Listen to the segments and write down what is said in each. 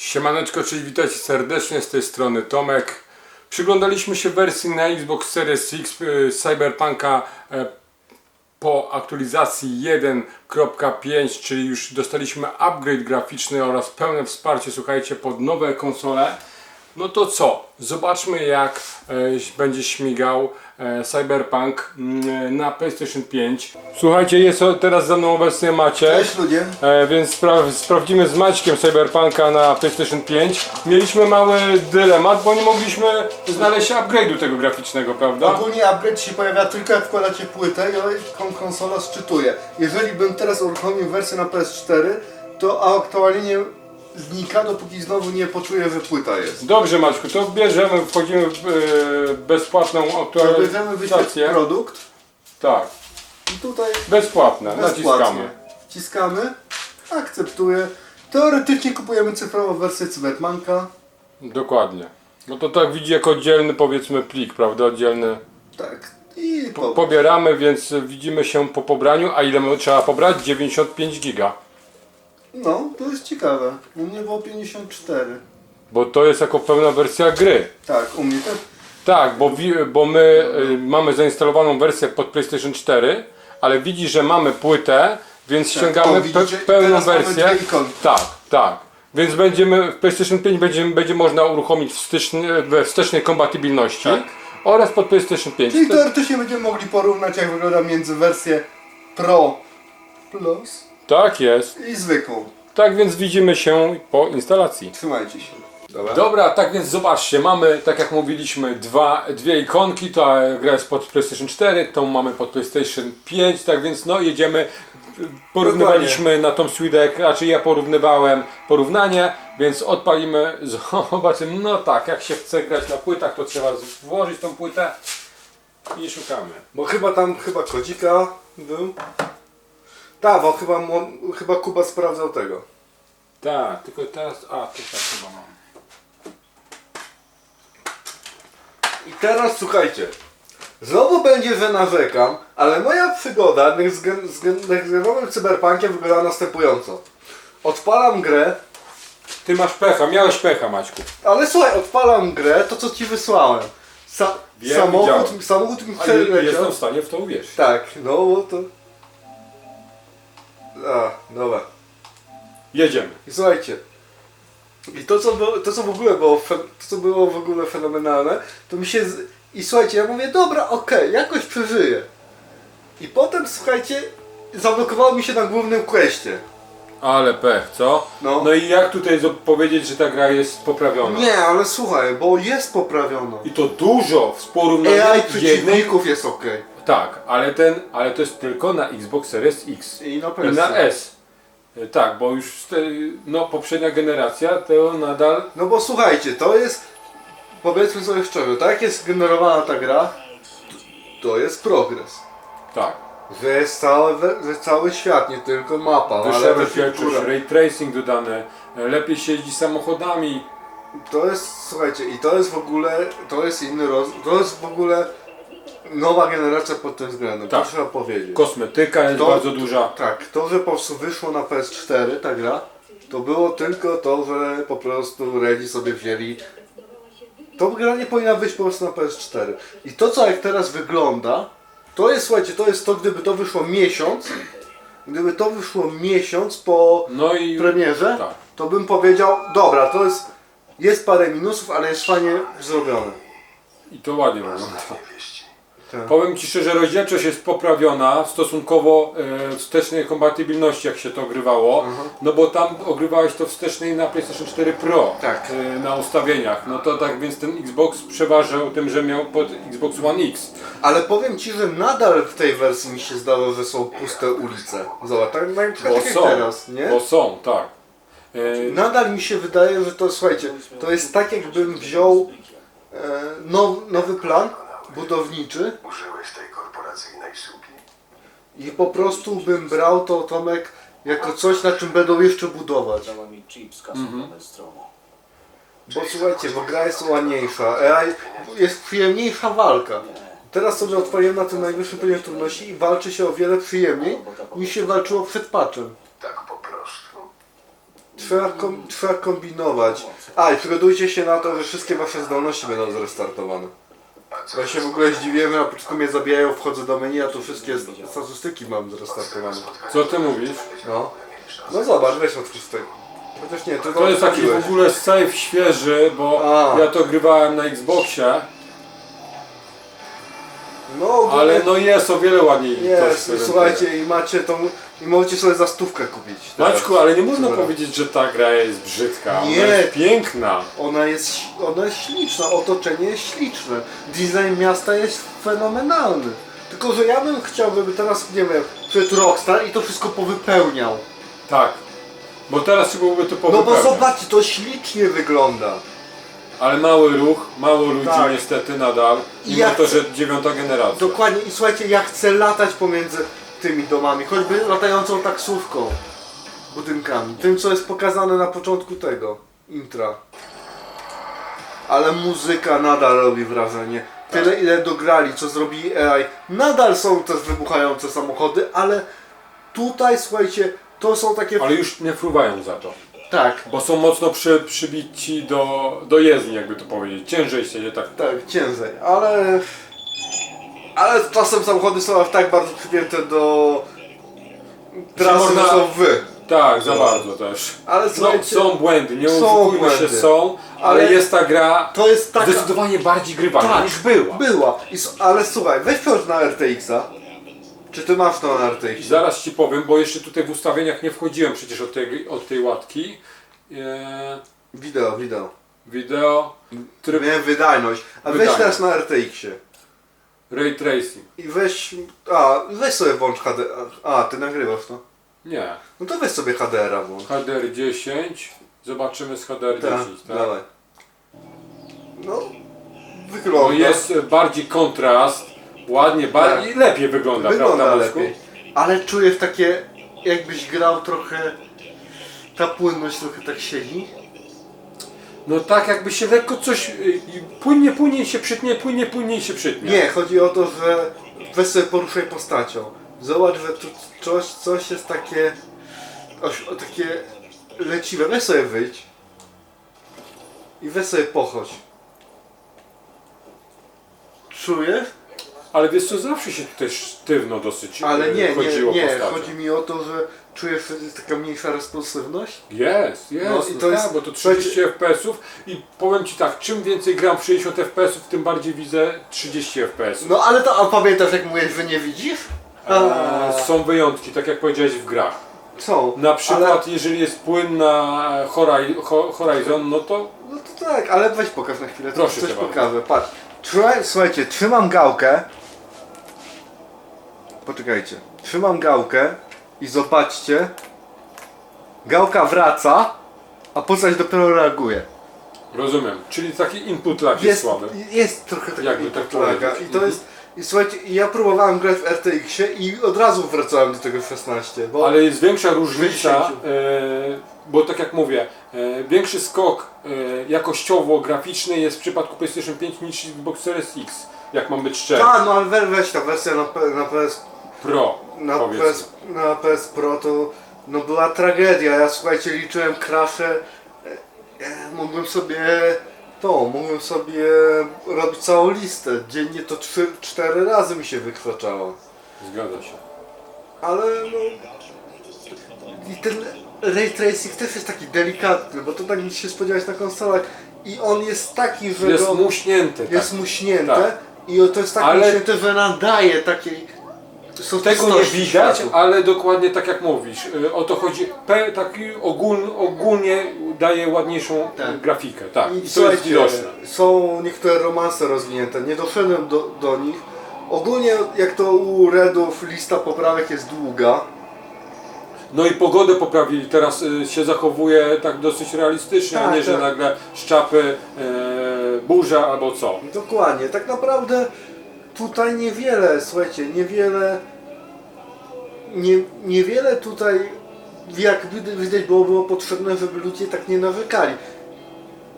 Siemaneczko, czyli witajcie serdecznie, z tej strony Tomek. Przyglądaliśmy się wersji na Xbox Series X y, Cyberpunka e, po aktualizacji 1.5, czyli już dostaliśmy upgrade graficzny oraz pełne wsparcie, słuchajcie, pod nowe konsole. No to co? Zobaczmy jak e, będzie śmigał e, Cyberpunk mm, na PlayStation 5. Słuchajcie, jest teraz za mną obecnie Maciek. Cześć ludzie. E, więc spra- sprawdzimy z Maćkiem Cyberpunka na PlayStation 5. Mieliśmy mały dylemat, bo nie mogliśmy znaleźć upgrade'u tego graficznego, prawda? Ogólnie upgrade się pojawia tylko jak wkładacie płytę i kon- konsola szczytuje. Jeżeli bym teraz uruchomił wersję na PS4, to aktualnie znika, dopóki znowu nie poczuję, że płyta jest. Dobrze Maćku, to bierzemy, wchodzimy w e, bezpłatną Bierzemy aktualizację. wyświetl produkt Tak, i tutaj bezpłatne, bezpłatnie naciskamy. wciskamy, akceptuję. Teoretycznie kupujemy cyfrową wersję Cyberpunka. Dokładnie. No to tak widzi jako oddzielny powiedzmy plik, prawda? Oddzielny. Tak. I po, Pobieramy, więc widzimy się po pobraniu. A ile my trzeba pobrać? 95 giga. No, to jest ciekawe. U mnie było 54. Bo to jest jako pełna wersja gry. Tak, u mnie też. Tak, bo, wi- bo my y, mamy zainstalowaną wersję pod PlayStation 4, ale widzi, że mamy płytę, więc ściągamy O, widzicie? pe- pełną Teraz mamy wersję. dwie ikonki. Tak, tak. Więc będziemy w PlayStation 5 będzie, będzie można uruchomić wsteczny, we wstecznej kompatybilności Tak. oraz pod PlayStation 5. Czyli To- teoretycznie będziemy mogli porównać jak wygląda między wersję Pro Plus Tak jest. i zwykłą. Tak więc widzimy się po instalacji. Trzymajcie się. Dobra. Dobra, tak więc zobaczcie, mamy, tak jak mówiliśmy, dwa, dwie ikonki, ta gra jest pod PlayStation 4, tą mamy pod PlayStation 5, tak więc no jedziemy, porównywaliśmy na tą Swidek, raczej ja porównywałem porównanie, więc odpalimy, zobaczymy, no tak, jak się chce grać na płytach, to trzeba włożyć tą płytę i szukamy. Bo chyba tam, chyba Kodzika był. Tak, bo chyba, chyba Kuba sprawdzał tego. Tak, tylko teraz, a, to tak chyba mam. I teraz słuchajcie. Znowu będzie, że narzekam, ale moja przygoda z gen- z gen- z genowym cyberpunkiem wygląda następująco. Odpalam grę, Ty masz pecha, miałeś pecha Maćku. ale słuchaj, odpalam grę, to co ci wysłałem. Sa- Wiem, samochód, widziałem. samochód mi A nie, przeleciał. jestem w stanie w to uwierzyć. Tak, no bo to... A, dobra. Jedziemy. I słuchajcie. I to co, było, to co w ogóle było, to co było w ogóle fenomenalne, to mi się... Z... I słuchajcie, ja mówię, dobra, okej, jakoś przeżyję. I potem, słuchajcie, zablokowało mi się na głównym questie. Ale pech, co? No. No i jak tutaj powiedzieć, że ta gra jest poprawiona? Nie, ale słuchaj, bo jest poprawiono. I to dużo w porównaniu AI jednej... przeciwników jest okej. Tak, ale ten, ale to jest tylko na Xbox Series X I na i PS. na S. E, Tak, bo już te, no, poprzednia generacja to nadal No bo słuchajcie, to jest, powiedzmy sobie szczerze, tak jak jest generowana ta gra, to jest progres. tak. Że jest cały, że cały świat, nie tylko mapa, ale Wyższa też i rozdzielczość, ray tracing dodane, e, lepiej się jeździ samochodami. To jest, słuchajcie, i to jest w ogóle, to jest inny roz... To jest w ogóle nowa generacja pod tym względem, Tak. to trzeba powiedzieć. Kosmetyka jest To- bardzo duża. Tak, to, że po prostu wyszło na PS4 ta gra, to było tylko to, że po prostu Redzi sobie wzięli. To gra nie powinna wyjść po prostu na PS4. I to, co jak teraz wygląda, to jest, słuchajcie, to jest to, gdyby to wyszło miesiąc, gdyby to wyszło miesiąc po No i premierze, tak. to bym powiedział, dobra, to jest, jest parę minusów, ale jest fajnie zrobione. I to ładnie wygląda. Tak. Powiem Ci szczerze, rozdzielczość jest poprawiona stosunkowo e, wstecznej kompatybilności, jak się to ogrywało. No bo tam ogrywałeś to wstecznej na PlayStation 4 Pro Tak. e, na ustawieniach. No to tak więc ten Xbox przeważał tym, że miał pod Xbox One X. Ale powiem Ci, że nadal w tej wersji mi się zdało, że są puste ulice. Zobacz, tak Bo tak jak są, teraz, nie? bo są, tak. E, Nadal mi się wydaje, że to, słuchajcie, to jest tak jakbym wziął e, now, nowy plan budowniczy Użyłeś tej korporacyjnej słupki. i po prostu bym brał to, Tomek, jako coś, na czym będą jeszcze budować. Dała mi chip skasowany z stromu. Bo słuchajcie, bo gra jest ładniejsza, AI, jest przyjemniejsza walka. Teraz sobie odpaliłem na tym najwyższym poziomie trudności i walczy się o wiele przyjemniej niż się walczyło przed patchem. Tak po prostu. trzeba, kom, trzeba kombinować. A, i przygotujcie się na to, że wszystkie wasze zdolności będą zrestartowane. Bo ja się w ogóle zdziwiłem, na początku mnie zabijają, wchodzę do menu, a tu wszystkie statystyki mam zrestartowane. Co ty mówisz? No. No zobacz, weź otwórz tutaj. Chociaż nie, ty To jest taki w ogóle save świeży, bo A. ja to grywałem na Xboxie, No, ogólnie ale no jest o wiele ładniej. jest, słuchajcie, i macie tą, i możecie sobie za stówkę kupić. teraz. Maćku, ale nie można Dobra. powiedzieć, że ta gra jest brzydka. Nie. Ona jest piękna. Ona jest, ona jest śliczna, otoczenie jest śliczne, design miasta jest fenomenalny. Tylko, że ja bym chciał, żeby teraz, nie wiem, przed Rockstar i to wszystko powypełniał. Tak. Bo teraz byłoby to No bo powypełniać. zobaczcie, to ślicznie wygląda. Ale mały ruch, mało ludzi Tak. niestety nadal. I Mimo ja to, że dziewiąta generacja. Dokładnie, i słuchajcie, ja chcę latać pomiędzy tymi domami, choćby latającą taksówką, budynkami. Tym, co jest pokazane na początku tego intra. Ale muzyka nadal robi wrażenie. Tyle ile dograli, co zrobili AI. Nadal są też wybuchające samochody, ale tutaj słuchajcie, to są takie. Ale już nie fruwają za to. Tak, Bo są mocno przy, przybici do, do jezdni, jakby to powiedzieć. Ciężej się nie tak. tak, ciężej, ale. Ale czasem samochody są aż tak bardzo przypięte do. Trasy, można- są wy. Tak, za bardzo też. Ale No, słuchajcie, są błędy, nie są oszukujmy się, błędy. są, ale, Ale jest ta gra to jest taka. zdecydowanie bardziej grywalna Tak. niż była. Była. I, s- ale słuchaj, weź przełóż na RTX-a. Czy ty masz to na RTX? Zaraz ci powiem, bo jeszcze tutaj w ustawieniach nie wchodziłem przecież od tej, od tej łatki. Eee, Wideo, wideo. wideo, tryb Miałem wydajność. A weź Wydajność. teraz na RTX-ie. ray tracing. I weź. A, weź sobie włącz HD. A, ty nagrywasz to. Nie, No to weź sobie HDR-a włącz. HDR 10. Zobaczymy z HDR Tak, 10, tak? dawaj. No, No wygląda. jest bardziej kontrast, ładnie, bardziej lepiej wygląda, Tak. wygląda prawda Maćku? lepiej. Ale czujesz takie, jakbyś grał trochę. Ta płynność trochę tak siedzi. No tak jakby się lekko coś, y, y, płynnie, płynnie się przytnie, płynnie, płynnie się przytnie. Nie, chodzi o to, że weź sobie poruszaj postacią. Zobacz, że tu coś, coś jest takie. Oś, o, takie leciwe. Weź sobie wyjdź. I weź sobie pochodź. Czujesz? Ale wiesz co, zawsze się tutaj sztywno dosyć Ale y, nie, nie, chodziło nie. postacią. Chodzi mi o to, że czujesz, że jest taka mniejsza responsywność. Jest, jest, No no i to to jest- tak, bo to 30 FPS-ów i powiem Ci tak, czym więcej gram w 60 FPS-ów, tym bardziej widzę 30 FPS-ów. No ale to, a pamiętasz jak mówisz, że nie widzisz? Eee, są wyjątki, tak jak powiedziałeś w grach. Są. Na przykład jeżeli jest płynna Hori- Ho- Horizon, no to No to tak, ale weź pokaż na chwilę, to Proszę coś cię bardzo. pokażę. Patrz. Trzymaj, słuchajcie, trzymam gałkę. Poczekajcie. Trzymam gałkę i zobaczcie. Gałka wraca, a postać dopiero reaguje. rozumiem. Czyli taki input lag jest, Jest, słaby. jest trochę taki Jakby tak laga. powiedzieć. I to jest. I słuchajcie, ja próbowałem grać w RTX-ie i od razu wracałem do tego 16. Bo Ale jest większa różnica, 60. e, bo tak jak mówię, e, większy skok e, jakościowo-graficzny jest w przypadku PlayStation 5 niż Xbox Series X, jak mam być szczery. A, no ale we- weź ta wersja na, na PS Pro, na powiedzmy. PS, na PS Pro to no była tragedia. Ja słuchajcie, liczyłem krasze. E, e, Mógłbym sobie to, mógłbym sobie robić całą listę. Dziennie to 3-4 razy mi się wykraczało. Zgadza się. Ale no. I ten ray tracing też jest taki delikatny, bo to tak nic się spodziewać na konsolach. I on jest taki, że Jest go, muśnięty. jest tak. muśnięte. Tak. I to jest tak Ale- muśnięte, że nadaje takiej. Tego nie soczystości widać, światu. ale dokładnie tak jak mówisz. y, O to chodzi. Pe, taki ogólny, ogólnie daje ładniejszą Tak. grafikę. Tak. I, to jest słuchajcie, widoczne. są niektóre romanse rozwinięte, nie doszedłem do, do nich. Ogólnie jak to u Redów lista poprawek jest długa. No i pogodę poprawili. Teraz y, się zachowuje tak dosyć realistycznie, a Tak, nie, że tak. nagle szczapy, y, burza albo co. Dokładnie, tak naprawdę tutaj niewiele, słuchajcie, niewiele nie, niewiele tutaj jak wid- widać było, było potrzebne, żeby ludzie tak nie nawykali.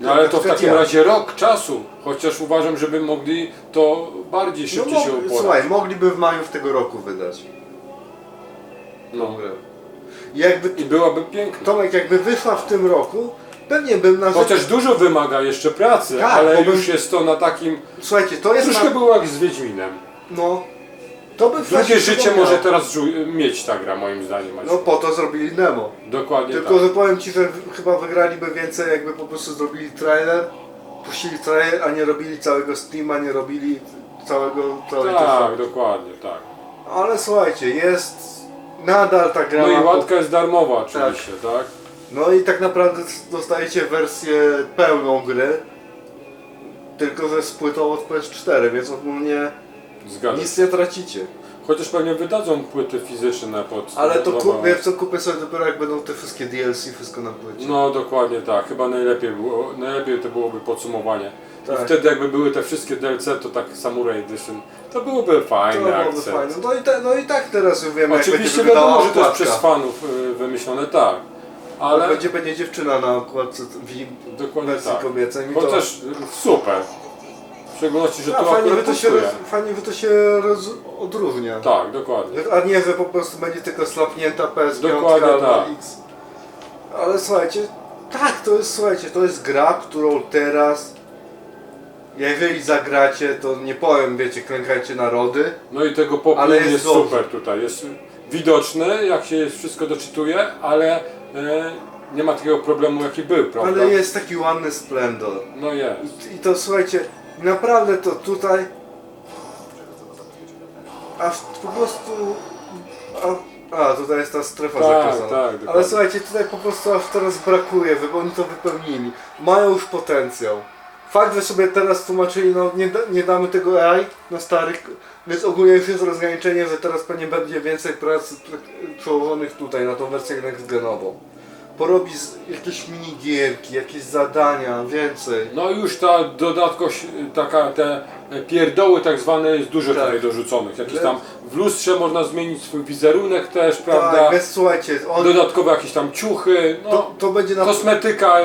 No ale to w takim razie rok czasu. Chociaż uważam, żeby mogli to bardziej szybciej no, się uporać. Słuchaj, mogliby w maju w tego roku wydać. No. jakby I byłaby piękna. Tomek jakby wyszła w tym roku, pewnie bym na Chociaż dużo wymaga jeszcze pracy, Tak, ale bo bym- już jest to na takim... Słuchajcie, to jest Troszkę na... było jak z Wiedźminem. No, to by Drugie życie może teraz żu- mieć ta gra, moim zdaniem. No po to zrobili Nemo. Dokładnie Tylko, tak. że powiem Ci, że chyba wygraliby więcej, jakby po prostu zrobili trailer, puścili trailer, a nie robili całego Steama, nie robili całego... całej Tak, dokładnie, tak. Ale słuchajcie, jest... Nadal ta gra No i ma- łatka jest darmowa oczywiście, tak? No i tak naprawdę dostajecie wersję pełną gry, tylko że z płytą od PS4, więc ogólnie Zgadzam się. nic nie tracicie. Chociaż pewnie wydadzą płyty fizyczne pod... Ale to nowe- kup, wiesz co, kupię sobie dopiero jak będą te wszystkie DLC, wszystko na płycie. No dokładnie tak, chyba najlepiej było, najlepiej to byłoby podsumowanie. Tak. I wtedy jakby były te wszystkie DLC, to tak Samurai Edition, to byłoby to fajny byłoby akcent. fajne. No i, te, no i tak teraz już wiemy Oczywiście jak będzie wiadomo, wyglądała że to jest okładka. przez fanów y, wymyślone, tak. Ale Będzie, będzie dziewczyna na okładce w dokładnie wersji tak. kobiecej. i to- Chociaż y, super. W szczególności, że A, to fajnie, że akurat to się, roz, fajnie, że to się roz, odróżnia. Tak, dokładnie. A nie, że po prostu będzie tylko slapnięta PS5 Dokładnie albo tak. X. Ale słuchajcie, tak, to jest, słuchajcie, to jest gra, którą teraz, jeżeli zagracie, to nie powiem, wiecie, klękajcie narody. No i tego popiołu Ale jest, jest dobrze. super tutaj. Jest widoczny, jak się wszystko doczytuje, ale e, nie ma takiego problemu, jaki był, prawda? Ale jest taki ładny splendor. No jest. I to słuchajcie, naprawdę to tutaj, aż po prostu, a, a tutaj jest ta strefa Tak, zakazana. tak, dokładnie. Ale słuchajcie, tutaj po prostu aż teraz brakuje, bo oni to wypełnili. Mają już potencjał. Fakt, że sobie teraz tłumaczyli, no nie, da, nie damy tego AI na starych, więc ogólnie już jest rozgraniczenie, że teraz pewnie będzie więcej prac pr- przełożonych tutaj na tą wersję next-genową. Porobi z, jakieś minigierki, jakieś zadania, więcej. No już ta dodatkość, taka, te pierdoły tak zwane jest dużo Tak. tutaj dorzuconych. Jakieś tam w lustrze można zmienić swój wizerunek też, prawda? Tak, więc słuchajcie, on, Dodatkowe jakieś tam ciuchy, no, to, to będzie na... kosmetyka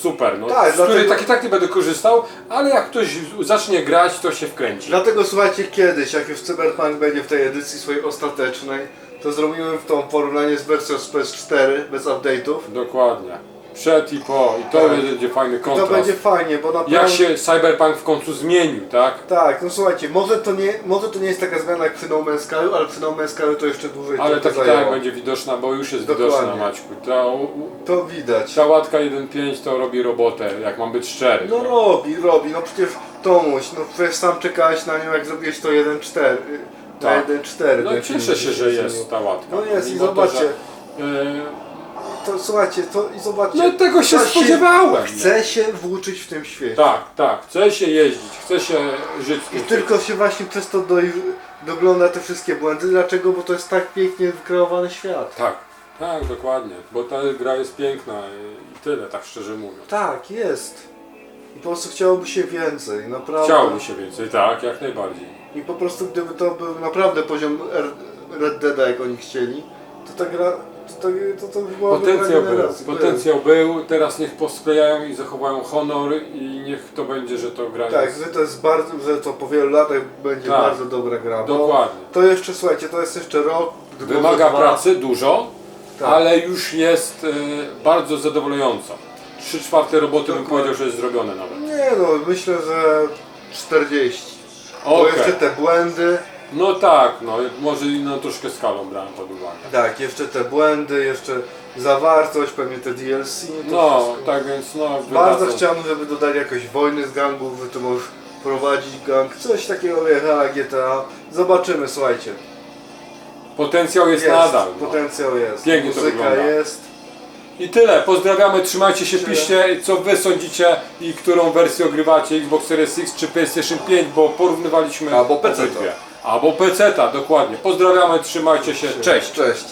super, no, Tak, z której dlatego- tak i tak nie będę korzystał, ale jak ktoś zacznie grać, to się wkręci. Dlatego słuchajcie, kiedyś, jak już Cyberpunk będzie w tej edycji swojej ostatecznej, to zrobimy w tą porównanie z wersją z PS4 bez update'ów. Dokładnie. Przed i po. I to Tak. będzie fajny I to kontrast. będzie fajnie, bo naprawdę... Jak się Cyberpunk w końcu zmienił, tak? Tak, no słuchajcie, może to, nie, może to nie jest taka zmiana jak przy No Man's Sky, ale przy No Man's Sky to jeszcze dłużej Ale to tak i zajęło. tak będzie widoczna, bo już jest Dokładnie. widoczna Maćku. Ta, To widać. ta łatka 1.5 to robi robotę, jak mam być szczery. No robi, robi, no przecież Tomuś, no przecież sam czekałeś na nią jak zrobiłeś to 1.4. Na Tak. 1.4. No i cieszę się, że jest ta łatka. No jest i Mimo to, zobaczcie. że, e, To słuchajcie, to i zobaczcie. No tego się spodziewałem. Chce się włóczyć w tym świecie. Tak, tak. Chce się jeździć, chce się żyć I tym tylko się właśnie przez to do, dogląda te wszystkie błędy. Dlaczego? Bo to jest tak pięknie wykreowany świat. Tak, tak, dokładnie. Bo ta gra jest piękna i tyle, tak szczerze mówiąc. Tak, jest. I po prostu chciałoby się więcej, naprawdę. Chciałoby się więcej, tak, jak najbardziej. I po prostu gdyby to był naprawdę poziom R Red Deada, jak oni chcieli, to ta gra, to, to, to, to byłaby Potencjał był, potencjał był, teraz niech posklejają i zachowają honor i niech to będzie, że to gra Tak, jest. że to jest bardzo, że to po wielu latach będzie Tak. bardzo dobra gra. bo Dokładnie. To jeszcze, słuchajcie, to jest jeszcze rok, Wymaga dwa. pracy dużo, Tak. ale już jest e, bardzo zadowalająco. Trzy czwarte roboty bym powiedział, że jest zrobione nawet. Nie no, myślę, że 40. Bo Okej. jeszcze te błędy, No tak, no może inną troszkę skalą brałem pod uwagę. tak, jeszcze te błędy, jeszcze zawartość, pewnie te DLC. to No, wszystko. tak więc no Bardzo wydadzą- chciałbym, żeby dodali jakąś wojny z gangów, że ty możesz prowadzić gang, coś takiego jak GTA. Zobaczymy, słuchajcie. Potencjał jest, Jest, nadal. No. potencjał jest, Pięknie to muzyka wygląda. jest. I tyle, pozdrawiamy, trzymajcie się, Tyle. piszcie co wy sądzicie i którą wersję ogrywacie, Xbox Series X czy PlayStation 5, bo porównywaliśmy Albo PC-ta. obydwie. Albo PC-ta, dokładnie. Pozdrawiamy, trzymajcie się, cześć! Cześć.